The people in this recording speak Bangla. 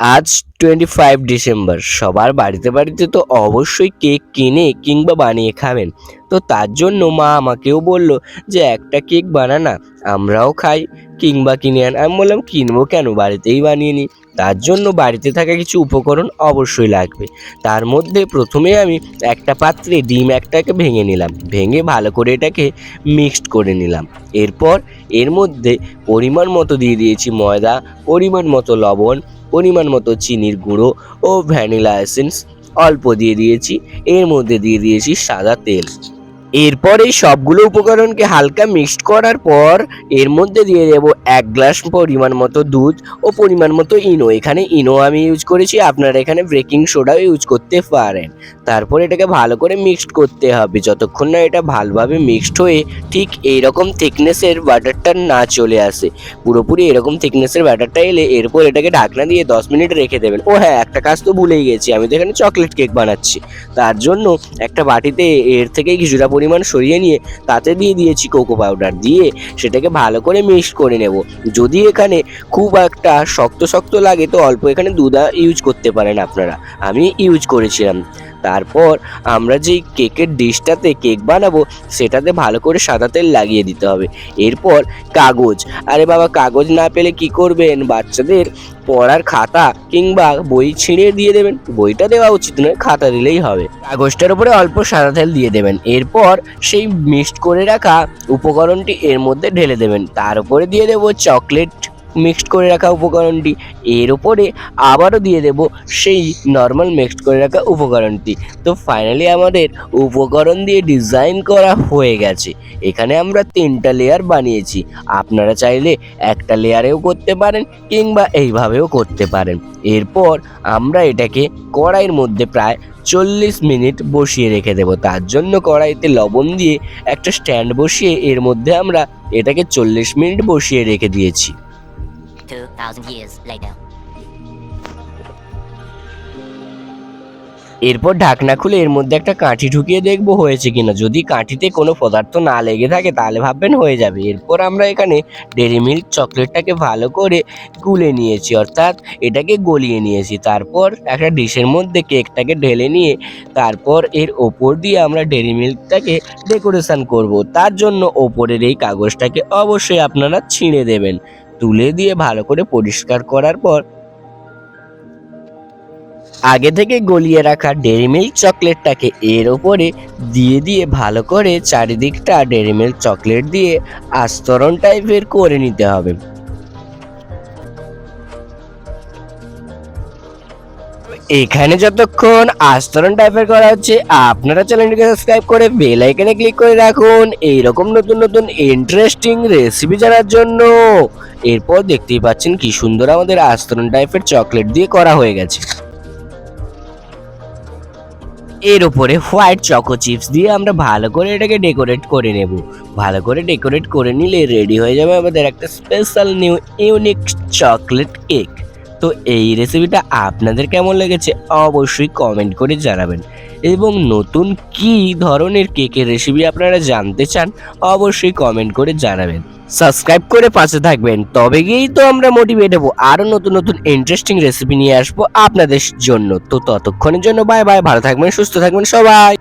আজ টোয়েন্টি ফাইভ ডিসেম্বর। সবার বাড়িতে বাড়িতে তো অবশ্যই কেক কিনে কিংবা বানিয়ে খাবেন। তো তার জন্য মা আমাকেও বলল যে, একটা কেক বানা না আমরাও খাই, কিংবা কিনে আন। আমি বললাম, কিনবো কেন? বাড়িতেই বানিয়ে নিই তার জন্য বাড়িতে থাকা কিছু উপকরণ অবশ্যই লাগবে। তার মধ্যে প্রথমে আমি একটা পাত্রে ডিম একটাকে ভেঙে নিলাম। ভেঙে ভালো করে এটাকে মিক্সড করে নিলাম। এরপর এর মধ্যে পরিমাণ মতো দিয়ে দিয়েছি ময়দা, পরিমাণ মতো লবণ, পরিমাণ মতো চিনির গুঁড়ো ও ভ্যানিলা এসেন্স। অল্প দিয়ে দিয়েছি, এর মধ্যে দিয়ে দিয়েছি সাদা তেল। এরপর এই সবগুলো উপকরণকে হালকা মিক্সড করার পর এর মধ্যে দিয়ে দেব এক গ্লাস পরিমাণ মতো দুধ ও পরিমাণ মতো ইনো। এখানে ইনো আমি ইউজ করেছি, আপনারা এখানে ব্রেকিং সোডাও ইউজ করতে পারেন। তারপর এটাকে ভালো করে মিক্সড করতে হবে। যতক্ষণ না এটা ভালোভাবে মিক্সড হয়ে ঠিক এইরকম থিকনেসের বাটারটা না চলে আসে। পুরোপুরি এরকম থিকনেসের ব্যাটারটা এলে এরপর এটাকে ঢাকনা দিয়ে দশ মিনিট রেখে দেবেন। ও হ্যাঁ একটা কাজ তো ভুলেই গেছি। আমি তো এখানে চকলেট কেক বানাচ্ছি। তার জন্য একটা বাটিতে এর থেকে কিছুটা পরিমাণ সরিয়ে নিয়ে তাতে দিয়ে দিয়েছি কোকো পাউডার দিয়ে সেটাকে ভালো করে মিক্স করে নেব। যদি এখানে খুব একটা শক্ত শক্ত লাগে তো অল্প এখানে দুধা ইউজ করতে পারেন আপনারা। আমি ইউজ করেছিলাম। তারপর আমরা যেই কেকের ডিশটাতে কেক বানাবো, সেটাতে ভালো করে সাদা তেল লাগিয়ে দিতে হবে। এরপর কাগজ। আরে বাবা, কাগজ না পেলে কি করবেন? বাচ্চাদের পড়ার খাতা কিংবা বই ছিঁড়ে দিয়ে দেবেন। বইটা দেওয়া উচিত নয়, খাতা দিলেই হবে। কাগজটার উপরে অল্প সাদা তেল দিয়ে দেবেন। এরপর সেই মিক্সড করে রাখা উপকরণটি এর মধ্যে ঢেলে দেবেন। তার উপরে দিয়ে দেবো চকলেট মিক্সড করে রাখা উপকরণটি। এর উপরে আবারও দিয়ে দেব সেই নর্মাল মিক্সড করে রাখা উপকরণটি। তো ফাইনালি আমাদের উপকরণ দিয়ে ডিজাইন করা হয়ে গেছে। এখানে আমরা তিনটা লেয়ার বানিয়েছি। আপনারা চাইলে একটা লেয়ারেও করতে পারেন কিংবা এইভাবেও করতে পারেন। এরপর আমরা এটাকে কড়াইয়ের মধ্যে প্রায় চল্লিশ মিনিট বসিয়ে রেখে দেবো। তার জন্য কড়াইতে লবণ দিয়ে একটা স্ট্যান্ড বসিয়ে এর মধ্যে আমরা এটাকে চল্লিশ মিনিট বসিয়ে রেখে দিয়েছি। 2,000 years later. এরপর ঢাকনা খুলে এর মধ্যে একটা কাঠি ঢুকিয়ে দেখব হয়েছে কিনা। যদি কাঠিতে কোনো পদার্থ না লেগে থাকে তাহলে ভাববেন হয়ে যাবে। এরপর আমরা এখানে ডেরি মিল্ক চকলেটটাকে ভালো করে গুলে নিয়েছি অর্থাৎ এটাকে গলিয়ে নিয়েছি। তারপর একটা ডিশের মধ্যে কেকটাকে ঢেলে নিয়ে তারপর এর ওপর দিয়ে আমরা ডেরি মিল্কটাকে ডেকোরেশন করব। তার জন্য ওপরের এই কাগজটাকে অবশ্যই আপনারা ছিঁড়ে দেবেন। তুলে দিয়ে ভালো করে পরিষ্কার করার পর আগে থেকে গলিয়ে রাখা ডেরি মিল্ক চকলেটটাকে এর ওপরে দিয়ে দিয়ে ভালো করে চারিদিকটা ডেরি মিল্ক চকলেট দিয়ে আস্তরণ টাইপের করে নিতে হবে। এখানে যতক্ষণ আস্তরণ টাইপের করা হচ্ছে, আপনারা চ্যানেলটিকে সাবস্ক্রাইব করে বেল আইকনে ক্লিক করে রাখুন। এইরকম নতুন নতুন ইন্টারেস্টিং রেসিপি জানার জন্য। এরপর দেখতেই পাচ্ছেন কি সুন্দর আমাদের আস্তরণ টাইপের চকলেট দিয়ে করা হয়ে গেছে। এর উপরে হোয়াইট চকো চিপস দিয়ে আমরা ভালো করে এটাকে ডেকোরেট করে নেব। ভালো করে ডেকোরেট করে নিলে রেডি হয়ে যাবে আমাদের একটা special new unique chocolate cake তো এই রেসিপিটা আপনাদের কেমন লেগেছে অবশ্যই কমেন্ট করে জানাবেন। এবং নতুন কি ধরনের কেকের রেসিপি আপনারা জানতে চান অবশ্যই কমেন্ট করে জানাবেন। সাবস্ক্রাইব করে পাশে থাকবেন, তবে গিয়েই তো আমরা মোটিভেট হব। আরও নতুন নতুন ইন্টারেস্টিং রেসিপি নিয়ে আসব আপনাদের জন্য। তো ততক্ষণের জন্য বাই বাই ভালো থাকবেন, সুস্থ থাকবেন সবাই।